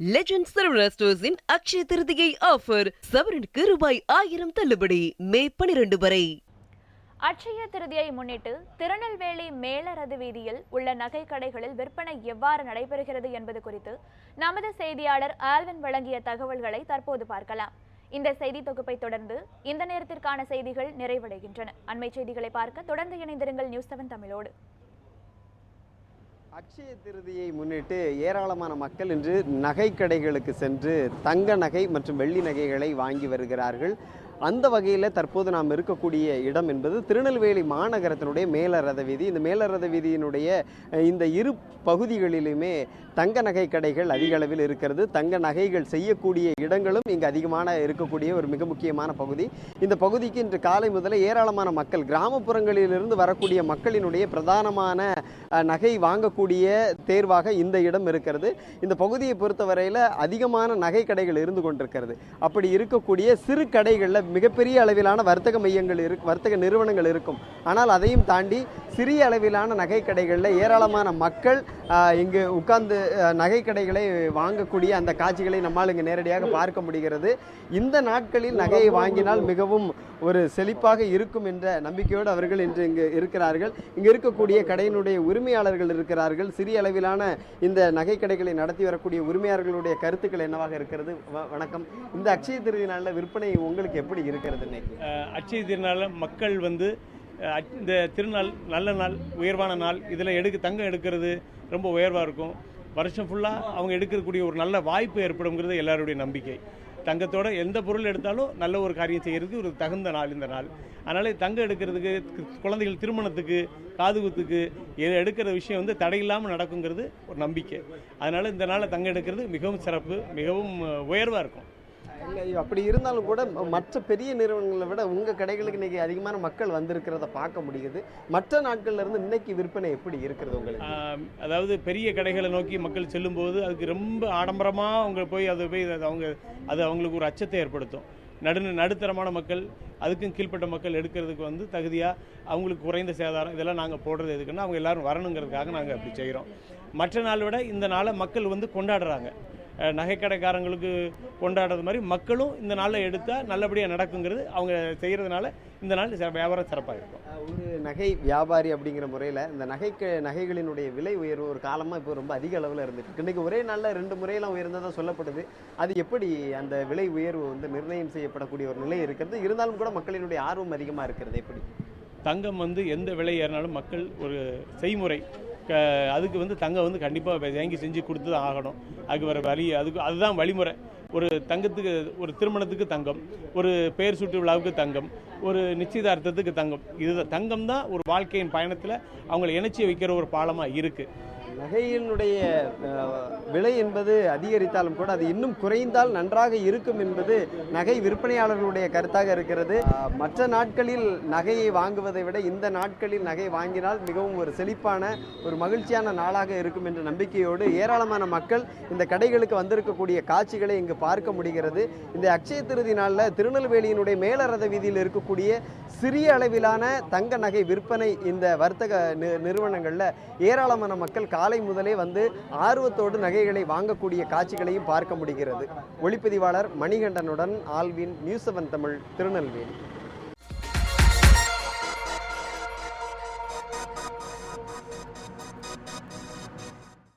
Legend Saravana ஸ்டோர்ஸின் Akshaya Tritiya offer சவரனுக்கு ரூபாய் ஆயிரம் தள்ளுபடி. மே பனிரெண்டு வரை. அட்சய திருதியை முன்னிட்டு திருநெல்வேலி மேலரது வீதியில் உள்ள நகை கடைகளில் விற்பனை எவ்வாறு நடைபெறுகிறது என்பது குறித்து நமது செய்தியாளர் ஆல்வின் வழங்கிய தகவல்களை தற்போது பார்க்கலாம். இந்த செய்தி தொகுப்பை தொடர்ந்து இந்த நேரத்திற்கான செய்திகள் நிறைவடைகின்றன. அண்மை செய்திகளை பார்க்க தொடர்ந்து இணைந்திருங்கள் நியூஸ் செவன் தமிழோடு. அக்ஷய திருதியை முன்னிட்டு ஏராளமான மக்கள் இன்று நகை கடைகளுக்கு சென்று தங்க நகை மற்றும் வெள்ளி நகைகளை வாங்கி வருகிறார்கள். அந்த வகையில் தற்போது நாம் இருக்கக்கூடிய இடம் என்பது திருநெல்வேலி மாநகரத்தினுடைய மேலரத வீதி. இந்த மேலரத வீதியினுடைய இந்த இரு பகுதிகளிலுமே தங்க நகை கடைகள் அதிக அளவில் இருக்கிறது. தங்க நகைகள் செய்யக்கூடிய இடங்களும் இங்கு அதிகமான இருக்கக்கூடிய ஒரு மிக முக்கியமான பகுதி. இந்த பகுதிக்கு இன்று காலை முதலே ஏராளமான மக்கள் கிராமப்புறங்களிலிருந்து வரக்கூடிய மக்களினுடைய பிரதானமான நகை வாங்கக்கூடிய தேர்வாக இந்த இடம் இருக்கிறது. இந்த பகுதியை பொறுத்தவரையில் அதிகமான நகை கடைகள் இருந்து கொண்டிருக்கிறது. அப்படி இருக்கக்கூடிய சிறு கடைகளில் மிகப்பெரிய அளவிலான வர்த்தக மையங்கள் இரு வர்த்தக நிறுவனங்கள் இருக்கும். ஆனால் அதையும் தாண்டி சிறிய அளவிலான நகைக்கடைகளில் ஏராளமான மக்கள் இங்கு உட்கார்ந்து நகைக்கடைகளை வாங்கக்கூடிய அந்த காட்சிகளை நம்மால் இங்கு நேரடியாக பார்க்க முடிகிறது. இந்த நாட்களில் நகையை வாங்கினால் மிகவும் ஒரு செழிப்பாக இருக்கும் என்ற நம்பிக்கையோடு அவர்கள் இன்று இங்கு இருக்கிறார்கள். இங்கு இருக்கக்கூடிய கடையினுடைய உரிமையாளர்கள் இருக்கிறார்கள். சிறிய அளவிலான இந்த நகை கடைகளை நடத்தி வரக்கூடிய உரிமையாளர்களுடைய கருத்துக்கள் என்னவாக இருக்கிறது? வ- வணக்கம். இந்த அக்ஷய திருதி நாளில் விற்பனை உங்களுக்கு எப்படி இருக்கிறது இன்னைக்கு? அச்சய திருநாளில் மக்கள் வந்து இந்த திருநாள் நல்ல நாள் உயர்வான நாள் இதில் எடுக்க தங்கம் எடுக்கிறது ரொம்ப உயர்வாக இருக்கும். வருஷம் ஃபுல்லாக அவங்க எடுக்கக்கூடிய ஒரு நல்ல வாய்ப்பு ஏற்படுங்கிறது எல்லாருடைய நம்பிக்கை. தங்கத்தோட எந்த பொருள் எடுத்தாலும் நல்ல ஒரு காரியம் செய்கிறதுக்கு ஒரு தகுந்த நாள் இந்த நாள். அதனால் தங்கம் எடுக்கிறதுக்கு குழந்தைகள் திருமணத்துக்கு காதுகுத்துக்கு இது எடுக்கிற விஷயம் வந்து தடையில்லாமல் நடக்குங்கிறது ஒரு நம்பிக்கை. அதனால் இந்த நாளில் தங்கம் எடுக்கிறது மிகவும் சிறப்பு மிகவும் உயர்வாக இருக்கும். இல்லை அப்படி இருந்தாலும் கூட மற்ற பெரிய நிறுவனங்களை விட உங்கள் கடைகளுக்கு இன்றைக்கி அதிகமான மக்கள் வந்திருக்கிறத பார்க்க முடியுது. மற்ற நாட்கள்ல இருந்து இன்னைக்கு விற்பனை எப்படி இருக்கிறது உங்களுக்கு? அதாவது பெரிய கடைகளை நோக்கி மக்கள் செல்லும்போது அதுக்கு ரொம்ப ஆடம்பரமாக அவங்க போய் அது போய் அது அவங்க அது அவங்களுக்கு ஒரு அச்சத்தை ஏற்படுத்தும். நடு நடுத்தரமான மக்கள் அதுக்கும் கீழ்ப்பட்ட மக்கள் எடுக்கிறதுக்கு வந்து தகுதியாக அவங்களுக்கு குறைந்த சேதாரம் இதெல்லாம் நாங்கள் போடுறது எதுக்குன்னா அவங்க எல்லாரும் வரணுங்கிறதுக்காக நாங்கள் அப்படி செய்கிறோம் மற்ற நாளை விட இந்த நாளை மக்கள் வந்து கொண்டாடுறாங்க. நகைக்கடைக்காரங்களுக்கு கொண்டாடுறது மாதிரி மக்களும் இந்த நாளில் எடுத்தால் நல்லபடியாக நடக்குங்கிறது அவங்க செய்கிறதுனால இந்த நாள் வியாபாரம் சிறப்பாக இருக்கும் ஒரு நகை வியாபாரி அப்படிங்கிற முறையில் இந்த நகைக்கு நகைகளினுடைய விலை உயர்வு ஒரு காலமாக இப்போ ரொம்ப அதிக அளவில் இருந்துட்டு. இன்னைக்கு ஒரே நாளில் ரெண்டு முறையெல்லாம் உயர்ந்ததாக சொல்லப்படுது. அது எப்படி அந்த விலை உயர்வு வந்து நிர்ணயம் செய்யப்படக்கூடிய ஒரு நிலை இருக்கிறது? இருந்தாலும் கூட மக்களினுடைய ஆர்வம் அதிகமாக இருக்கிறது எப்படி? தங்கம் வந்து எந்த விலை ஏறினாலும் மக்கள் ஒரு செய்முறை. க- அதுக்கு வந்து தங்கம் வந்து கண்டிப்பாக வாங்கி செஞ்சு கொடுத்து தான் ஆகணும். அதுக்கு வர வழி அதுக்கு அதுதான் வழிமுறை. ஒரு தங்கத்துக்கு ஒரு திருமணத்துக்கு தங்கம் ஒரு பெயர் சுற்று விழாவுக்கு தங்கம் ஒரு நிச்சயதார்த்தத்துக்கு தங்கம். இது தங்கம் தான் ஒரு வாழ்க்கையின் பயணத்தில் அவங்களை இணைச்சி வைக்கிற ஒரு பாலமாக இருக்குது நகையினுடைய விலை என்பது அதிகரித்தாலும் கூட அது இன்னும் குறைந்தால் நன்றாக இருக்கும் என்பது நகை விற்பனையாளர்களுடைய கருத்தாக இருக்கிறது. மற்ற நாட்களில் நகையை வாங்குவதை விட இந்த நாட்களில் நகை வாங்கினால் மிகவும் ஒரு செழிப்பான ஒரு மகிழ்ச்சியான நாளாக இருக்கும் என்ற நம்பிக்கையோடு ஏராளமான மக்கள் இந்த கடைகளுக்கு வந்திருக்கக்கூடிய காட்சிகளை இங்கு பார்க்க முடிகிறது. இந்த அக்ஷய திருதி நாளில் திருநெல்வேலியினுடைய மேலரத வீதியில் இருக்கக்கூடிய சிறிய அளவிலான தங்க நகை விற்பனை இந்த வர்த்தக நிறுவனங்களில் ஏராளமான மக்கள் காலை முதலே வந்து ஆர்வத்தோடு நகைகளை வாங்கக்கூடிய காட்சிகளையும் பார்க்க முடிகிறது. ஒளிப்பதிவாளர் மணிகண்டனுடன் Alvin news seven Tamil Tirunelveli.